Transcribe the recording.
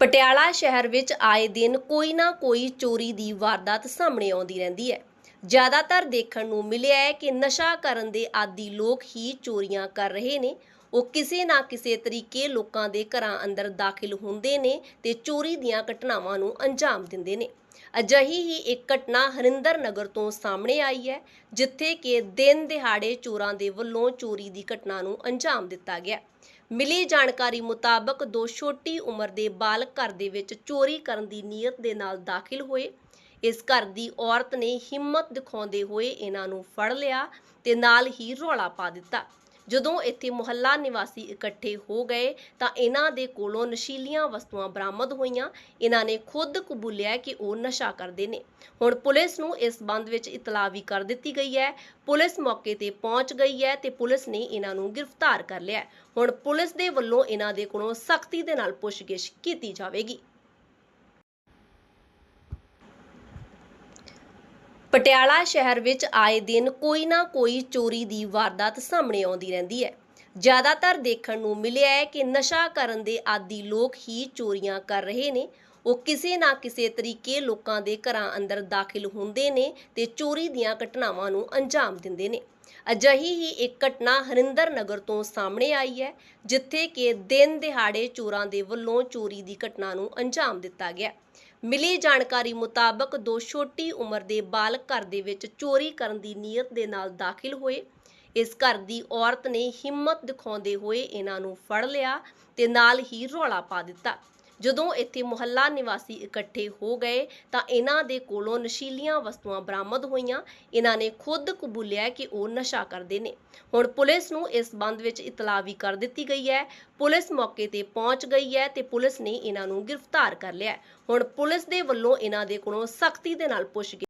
ਪਟਿਆਲਾ ਸ਼ਹਿਰ ਵਿੱਚ ਆਏ ਦਿਨ ਕੋਈ ਨਾ ਕੋਈ ਚੋਰੀ ਦੀ ਵਾਰਦਾਤ ਸਾਹਮਣੇ ਆਉਂਦੀ ਰਹਿੰਦੀ ਹੈ। ਜ਼ਿਆਦਾਤਰ ਦੇਖਣ ਨੂੰ ਮਿਲਿਆ ਹੈ ਕਿ ਨਸ਼ਾ ਕਰਨ ਦੇ ਆਦੀ ਲੋਕ ਹੀ ਚੋਰੀਆਂ ਕਰ ਰਹੇ ਨੇ। ਉਹ ਕਿਸੇ ਨਾ ਕਿਸੇ ਤਰੀਕੇ ਲੋਕਾਂ ਦੇ ਘਰਾਂ ਅੰਦਰ ਦਾਖਲ ਹੁੰਦੇ ਨੇ ਤੇ ਚੋਰੀ ਦੀਆਂ ਘਟਨਾਵਾਂ ਨੂੰ ਅੰਜਾਮ ਦਿੰਦੇ ਨੇ। ਅਜਿਹੀ ਹੀ ਇੱਕ ਘਟਨਾ ਹਰਿੰਦਰ ਨਗਰ ਤੋਂ ਸਾਹਮਣੇ ਆਈ ਹੈ, ਜਿੱਥੇ ਕਿ ਦਿਨ ਦਿਹਾੜੇ ਚੋਰਾਂ ਦੇ ਵੱਲੋਂ ਚੋਰੀ ਦੀ ਘਟਨਾ ਨੂੰ ਅੰਜਾਮ ਦਿੱਤਾ ਗਿਆ। ਮਿਲੀ ਜਾਣਕਾਰੀ ਮੁਤਾਬਕ ਦੋ ਛੋਟੀ ਉਮਰ ਦੇ ਬਾਲਕ ਘਰ ਦੇ ਵਿੱਚ ਚੋਰੀ ਕਰਨ ਦੀ ਨੀਅਤ ਦੇ ਨਾਲ ਦਾਖਲ ਹੋਏ। ਇਸ ਘਰ ਦੀ ਔਰਤ ਨੇ ਹਿੰਮਤ ਦਿਖਾਉਂਦੇ ਹੋਏ ਇਹਨਾਂ ਨੂੰ ਫੜ ਲਿਆ ਤੇ ਨਾਲ ਹੀ ਰੌਲਾ ਪਾ ਦਿੱਤਾ। ਜਦੋਂ ਇੱਥੇ ਮੁਹੱਲਾ ਨਿਵਾਸੀ ਇਕੱਠੇ ਹੋ ਗਏ ਤਾਂ ਇਹਨਾਂ ਦੇ ਕੋਲੋਂ ਨਸ਼ੀਲੀਆਂ ਵਸਤੂਆਂ ਬਰਾਮਦ ਹੋਈਆਂ। ਇਹਨਾਂ ਨੇ ਖੁਦ ਕਬੂਲਿਆ ਕਿ ਉਹ ਨਸ਼ਾ ਕਰਦੇ ਨੇ। ਹੁਣ ਪੁਲਿਸ ਨੂੰ ਇਸ ਸੰਬੰਧ ਵਿੱਚ ਇਤਲਾਹ ਵੀ ਕਰ ਦਿੱਤੀ ਗਈ ਹੈ। ਪੁਲਿਸ ਮੌਕੇ ਤੇ ਪਹੁੰਚ ਗਈ ਹੈ ਤੇ ਪੁਲਿਸ ਨੇ ਇਹਨਾਂ ਨੂੰ ਗ੍ਰਿਫਤਾਰ ਕਰ ਲਿਆ ਹੁਣ ਪੁਲਿਸ ਦੇ ਵੱਲੋਂ ਇਹਨਾਂ ਦੇ ਕੋਲੋਂ ਸਖਤੀ ਦੇ ਨਾਲ ਪੁੱਛਗਿੱਛ ਕੀਤੀ ਜਾਵੇਗੀ। ਪਟਿਆਲਾ ਸ਼ਹਿਰ ਵਿੱਚ ਆਏ ਦਿਨ ਕੋਈ ਨਾ ਕੋਈ ਚੋਰੀ ਦੀ ਵਾਰਦਾਤ ਸਾਹਮਣੇ ਆਉਂਦੀ ਰਹਿੰਦੀ ਹੈ। ਜ਼ਿਆਦਾਤਰ ਦੇਖਣ ਨੂੰ ਮਿਲਿਆ ਹੈ ਕਿ ਨਸ਼ਾ ਕਰਨ ਦੇ ਆਦੀ ਲੋਕ ਹੀ ਚੋਰੀਆਂ ਕਰ ਰਹੇ ਨੇ। ਉਹ ਕਿਸੇ ਨਾ ਕਿਸੇ ਤਰੀਕੇ ਲੋਕਾਂ ਦੇ ਘਰਾਂ ਅੰਦਰ ਦਾਖਲ ਹੁੰਦੇ ਨੇ ਤੇ ਚੋਰੀ ਦੀਆਂ ਘਟਨਾਵਾਂ ਨੂੰ ਅੰਜਾਮ ਦਿੰਦੇ ਨੇ। ਅਜਿਹੀ ਹੀ ਇੱਕ ਘਟਨਾ ਹਰਿੰਦਰ ਨਗਰ ਤੋਂ ਸਾਹਮਣੇ ਆਈ ਹੈ, ਜਿੱਥੇ ਕਿ ਦਿਨ ਦਿਹਾੜੇ ਚੋਰਾਂ ਦੇ ਵੱਲੋਂ ਚੋਰੀ ਦੀ ਘਟਨਾ ਨੂੰ ਅੰਜਾਮ ਦਿੱਤਾ ਗਿਆ। ਮਿਲੀ ਜਾਣਕਾਰੀ ਮੁਤਾਬਕ ਦੋ ਛੋਟੀ ਉਮਰ ਦੇ ਬਾਲਕ ਘਰ ਦੇ ਵਿੱਚ ਚੋਰੀ ਕਰਨ ਦੀ ਨੀਅਤ ਦੇ ਨਾਲ ਦਾਖਲ ਹੋਏ। ਇਸ ਘਰ ਦੀ ਔਰਤ ਨੇ ਹਿੰਮਤ ਦਿਖਾਉਂਦੇ ਹੋਏ ਇਹਨਾਂ ਨੂੰ ਫੜ ਲਿਆ ਤੇ ਨਾਲ ਹੀ ਰੌਲਾ ਪਾ ਦਿੱਤਾ। ਜਦੋਂ ਇੱਥੇ ਮੁਹੱਲਾ ਨਿਵਾਸੀ ਇਕੱਠੇ ਹੋ ਗਏ ਤਾਂ ਇਹਨਾਂ ਦੇ ਕੋਲੋਂ ਨਸ਼ੀਲੀਆਂ ਵਸਤੂਆਂ ਬਰਾਮਦ ਹੋਈਆਂ। ਇਹਨਾਂ ਨੇ ਖੁਦ ਕਬੂਲਿਆ ਕਿ ਉਹ ਨਸ਼ਾ ਕਰਦੇ ਨੇ। ਹੁਣ ਪੁਲਿਸ ਨੂੰ ਇਸ ਸੰਬੰਧ ਵਿੱਚ ਇਤਲਾਹ ਵੀ ਕਰ ਦਿੱਤੀ ਗਈ ਹੈ। ਪੁਲਿਸ ਮੌਕੇ ਤੇ ਪਹੁੰਚ ਗਈ ਹੈ ਤੇ ਪੁਲਿਸ ਨੇ ਇਹਨਾਂ ਨੂੰ ਗ੍ਰਿਫਤਾਰ ਕਰ ਲਿਆ ਹੁਣ ਪੁਲਿਸ ਦੇ ਵੱਲੋਂ ਇਹਨਾਂ ਦੇ ਕੋਲੋਂ ਸਖਤੀ ਦੇ ਨਾਲ ਪੁੱਛਗਿੱਛ